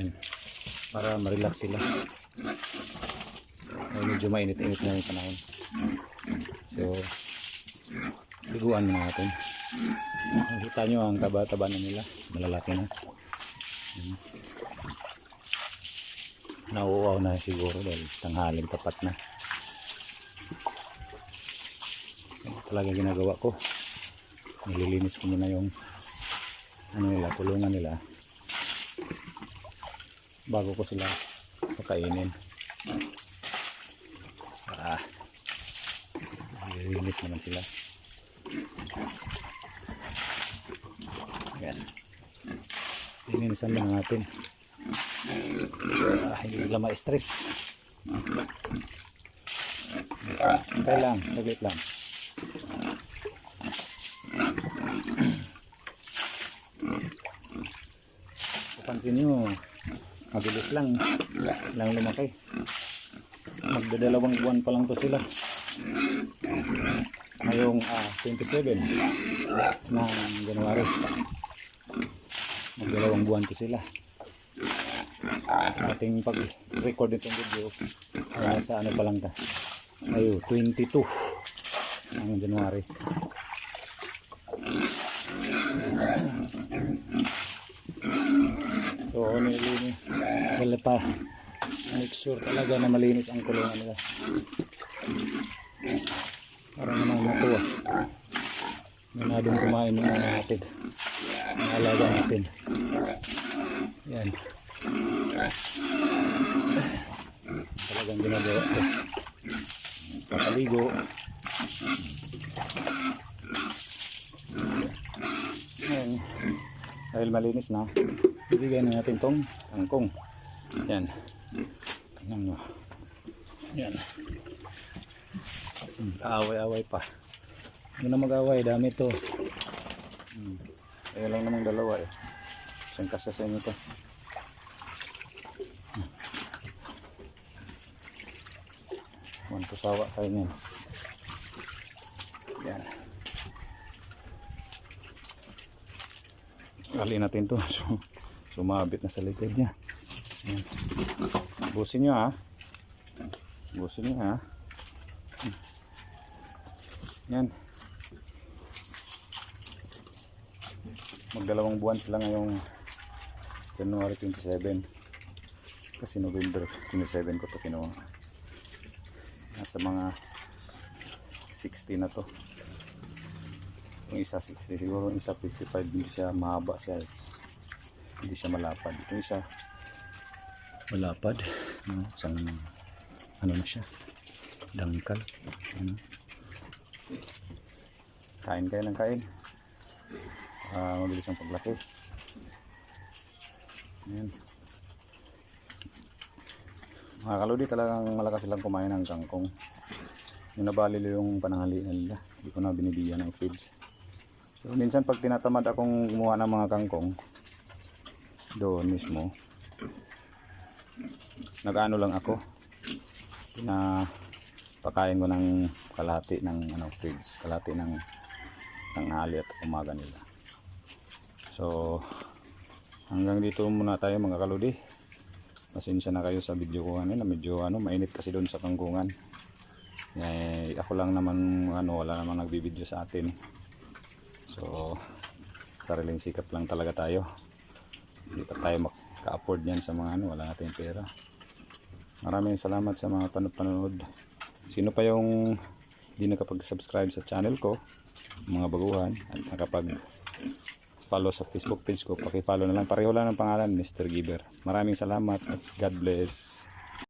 Ayan. Para ma-relax sila. Ay, medyo mainit-init na yung panahon. So, liguan muna natin. Nakita nyo ang taba-taba na nila. Malalaki na. Ayan. Nauuaw na siguro dahil tanghaling tapat na. Ito talaga ginagawa ko. Nililinis ko muna yung ano nila, kulungan nila bago ko sila pakainin. Ah, nililinis naman sila. Yan. Linisan lang natin. Ah, hindi sila ma-stress. Okay lang, saglit lang. Pansin nyo, mabilis lang, lang lumaki. Magdadalawang buwan pa lang to sila. Ngayong ah, 27 ng January. Magdalawang buwan to sila. Ating pag-record itong video, ay nasa ano pa lang ta. Ayo, 22 ng January. So, nilinis. Wala pa. Make sure talaga na malinis ang kulungan nila. Para naman matuwa. Manadong kumain yung mga natin. Mga alaga natin. Yan. Talagang ginagawa ko. Papaligo. Yan. Dahil malinis na, ibigay na natin tong kangkong. Yan. Tingnan nyo. Yan. Hmm, Kaaway-away pa. Hindi na mag-away, dami to. Hmm. Lang namang dalawa eh. Isang kasa sa inyo to. Hmm. One to sawa kayo niyan. Yan. Kali natin to. So, sumabit na sa likod niya. Yan. Busin nyo ha. Busin nyo ha. Yan. Magdalawang buwan sila ngayong January 27. Kasi November 27 ko to kinuha. Nasa mga 60 na to. Yung isa 60 siguro, yung isa 55 hindi siya mahaba siya. eh. Hindi siya malapad. Yung isa malapad. No? Isang ano na siya. Dangkal. Ano? Kain kayo ng kain. Ah, mabilis ang paglaki. Ayan. Mga kaludi talagang malakas silang kumain ng kangkong. Yung nabali yung pananghalian nila. Hindi ko na binibigyan ng feeds. So, minsan pag tinatamad akong gumawa ng mga kangkong, doon mismo, nag-ano lang ako, na pakain ko ng kalahati ng ano, feeds, kalahati ng tanghali at umaga nila. So, hanggang dito muna tayo mga kaludi. Pasensya na kayo sa video ko kanina, medyo ano, mainit kasi doon sa kangkungan. Eh, ako lang naman ano, wala namang nagbibideo sa atin. So, sariling sikap lang talaga tayo. Hindi pa tayo maka-afford yan sa mga ano, wala nating pera. Maraming salamat sa mga panonood. Sino pa yung hindi nakapag-subscribe sa channel ko, mga baguhan, at nakapag follow sa Facebook page ko, paki-follow na lang. Pareho lang ng pangalan, Mr. Giver. Maraming salamat at God bless.